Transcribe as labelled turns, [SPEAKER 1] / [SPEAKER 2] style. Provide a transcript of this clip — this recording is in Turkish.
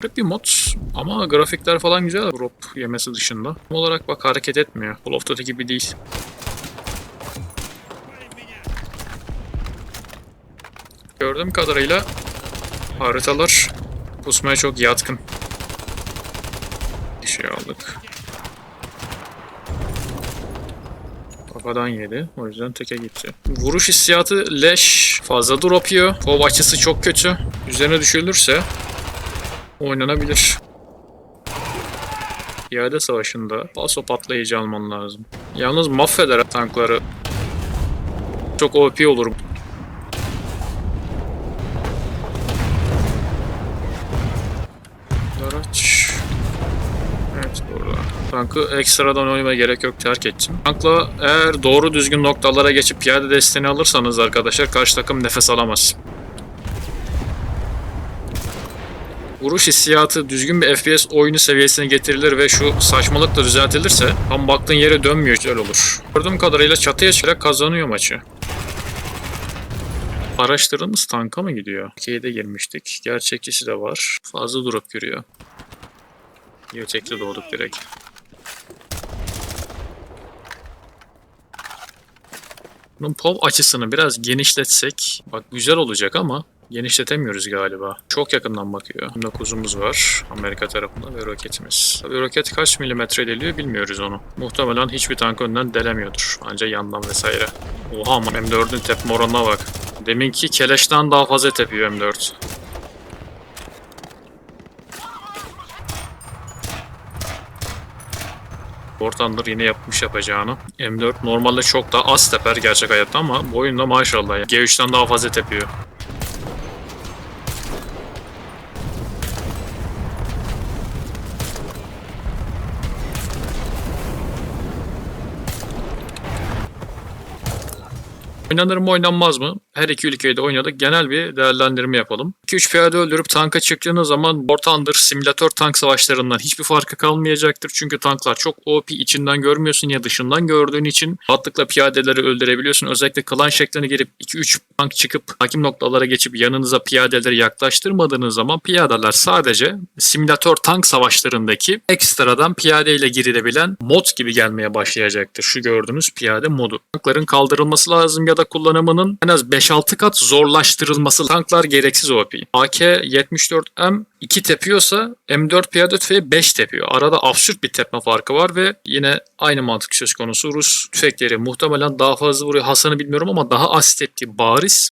[SPEAKER 1] Garip bir mod ama grafikler falan güzel drop yemesi dışında. Tam olarak bak hareket etmiyor. Call of Duty gibi değil. Gördüğüm kadarıyla haritalar pusmaya çok yatkın. Bir şey aldık. Kafadan yedi. O yüzden teke gitti. Vuruş hissiyatı leş. Fazla drop yiyor. Pov açısı çok kötü. Üzerine düşülürse oynanabilir. Piyade savaşında paso patlayıcı alman lazım. Yalnız mahveder tankları. Çok OP olur. Araç. Evet burada. Tankı ekstradan oynamaya gerek yok terk ettim. Tankla eğer doğru düzgün noktalara geçip piyade desteğini alırsanız arkadaşlar karşı takım nefes alamaz. Vuruş hissiyatı düzgün bir FPS oyunu seviyesine getirilir ve şu saçmalık da düzeltilirse tam baktığın yere dönmüyor güzel olur. Gördüğüm kadarıyla çatıya çıkarak kazanıyor maçı. Araştırdığımız tanka mı gidiyor? Okey'de girmiştik. Gerçekçisi de var. Fazla drop görüyor. Gerçekçi doğduk direkt. Bunun POV açısını biraz genişletsek bak güzel olacak ama genişletemiyoruz galiba. Çok yakından bakıyor. 9'umuz var Amerika tarafında ve roketimiz. Tabii roket kaç milimetre deliyor bilmiyoruz onu. Muhtemelen hiçbir tank önden delemiyordur. Ancak yandan vesaire. Oha ama M4'ün tepme oranına bak. Deminki keleşten daha fazla tepiyor M4. Bortandır yine yapmış yapacağını. M4 normalde çok daha az teper gerçek hayatta ama bu oyunda maşallah ya. G3'ten daha fazla tepiyor. Oynanır mı oynanmaz mı? Her iki ülkeyi de oynadık. Genel bir değerlendirme yapalım. 2-3 piyade öldürüp tanka çıktığınız zaman War Thunder simülatör tank savaşlarından hiçbir farkı kalmayacaktır. Çünkü tanklar çok OP içinden görmüyorsun ya dışından gördüğün için rahatlıkla piyadeleri öldürebiliyorsun. Özellikle klan şekline girip 2-3 tank çıkıp hakim noktalara geçip yanınıza piyadeleri yaklaştırmadığınız zaman piyadeler sadece simülatör tank savaşlarındaki ekstradan piyadeyle girilebilen mod gibi gelmeye başlayacaktır. Şu gördüğünüz piyade modu. Tankların kaldırılması lazım ya da kullanımının en az 5-6 kat zorlaştırılması. Tanklar gereksiz OP. AK-74M 2 tepiyorsa M4 piyade tüfeği 5 tepiyor. Arada absürt bir tepme farkı var ve yine aynı mantık söz konusu. Rus tüfekleri muhtemelen daha fazla vuruyor. Hasarını bilmiyorum ama daha az tepki bariz.